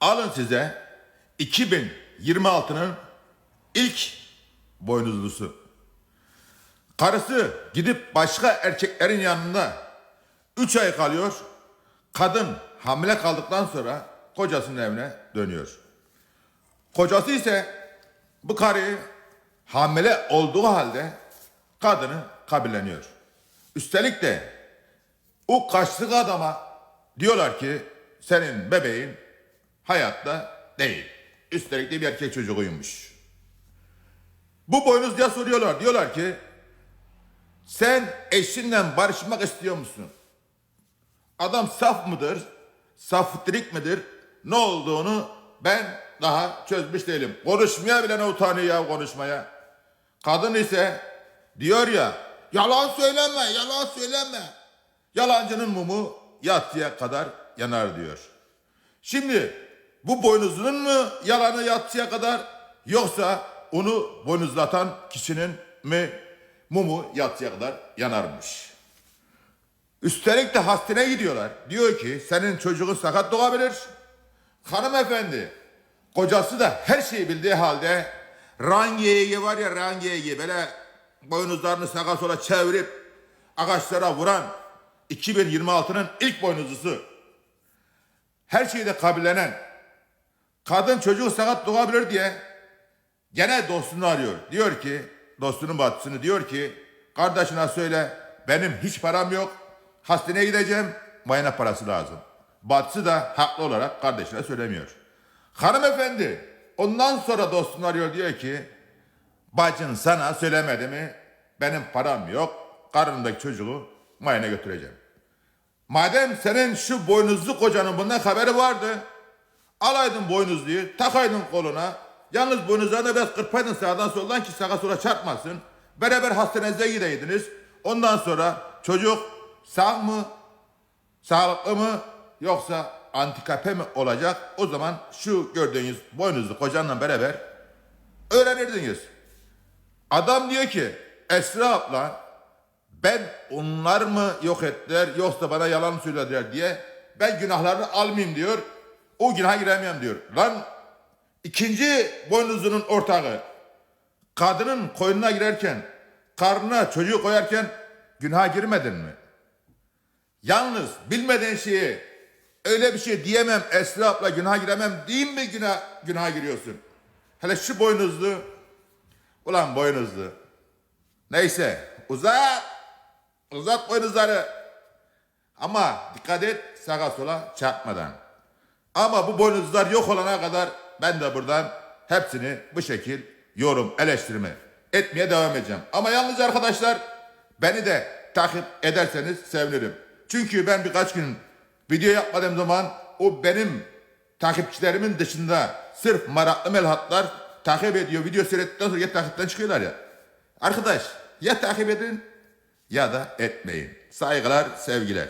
Alın size 2026'nın ilk boynuzlusu. Karısı gidip başka erkeklerin yanında 3 ay kalıyor. Kadın hamile kaldıktan sonra kocasının evine dönüyor. Kocası ise bu karıyı hamile olduğu halde kadını kabulleniyor. Üstelik de o kaçtık adama diyorlar ki senin bebeğin hayatta değil. Üstelik de bir erkek çocuğuymuş. Bu boynuzluya soruyorlar. Diyorlar ki sen eşinle barışmak istiyor musun? Adam saf mıdır? Saftirik midir? Ne olduğunu ben daha çözmüş değilim. Konuşmaya bile ne utanıyor ya konuşmaya. Kadın ise diyor ya yalan söyleme, yalan söyleme. Yalancının mumu yatsıya kadar yanar diyor. Şimdi bu boynuzlunun mu yalanı yatsıya kadar yoksa onu boynuzlatan kişinin mi mumu yatsıya kadar yanarmış. Üstelik de hastaneye gidiyorlar. Diyor ki senin çocuğun sakat doğabilir. Hanımefendi kocası da her şeyi bildiği halde rangiyeyi var ya rangiyeyi böyle boynuzlarını sağa sola çevirip ağaçlara vuran 2026'nın ilk boynuzlusu. Her şeyi de kabullenen kadın çocuğu sakat doğabilir diye gene dostunu arıyor. Diyor ki dostunun batısını diyor ki kardeşine söyle benim hiç param yok hastaneye gideceğim mayına parası lazım. Batısı da haklı olarak kardeşine söylemiyor. Hanımefendi ondan sonra dostunu arıyor diyor ki bacın sana söylemedi mi benim param yok karnındaki çocuğu mayına götüreceğim. Madem senin şu boynuzlu kocanın bundan haberi vardı alaydın boynuzluyu takaydın koluna yalnız boynuzlarını biraz kırpaydın sağdan soldan ki sağa sola çarpmasın. Beraber hastanenize gideydiniz. Ondan sonra çocuk sağ mı sağlıklı mı yoksa antikape mi olacak? O zaman şu gördüğünüz boynuzlu kocanla beraber öğrenirdiniz. Adam diyor ki Esra abla ben onlar mı yok ettiler yoksa bana yalan söylediler diye ben günahlarını almayayım diyor. O günaha giremem diyor. Lan ikinci boynuzunun ortağı kadının koynuna girerken karnına çocuğu koyarken günaha girmedin mi? Yalnız bilmediğin şeyi öyle bir şey diyemem Esra abla günaha giremem diyeyim mi günah, günaha giriyorsun? Hele şu boynuzlu ulan boynuzlu neyse uzat uzat boynuzları ama dikkat et sağa sola çarpmadan. Ama bu boynuzlar yok olana kadar ben de buradan hepsini bu şekil yorum eleştirme etmeye devam edeceğim. Ama yalnız arkadaşlar beni de takip ederseniz sevinirim. Çünkü ben birkaç gün video yapmadığım zaman o benim takipçilerimin dışında sırf maraklı melhatlar takip ediyor. Video seyrettikten sonra ya takipten çıkıyorlar ya. Arkadaş ya takip edin ya da etmeyin. Saygılar, sevgiler.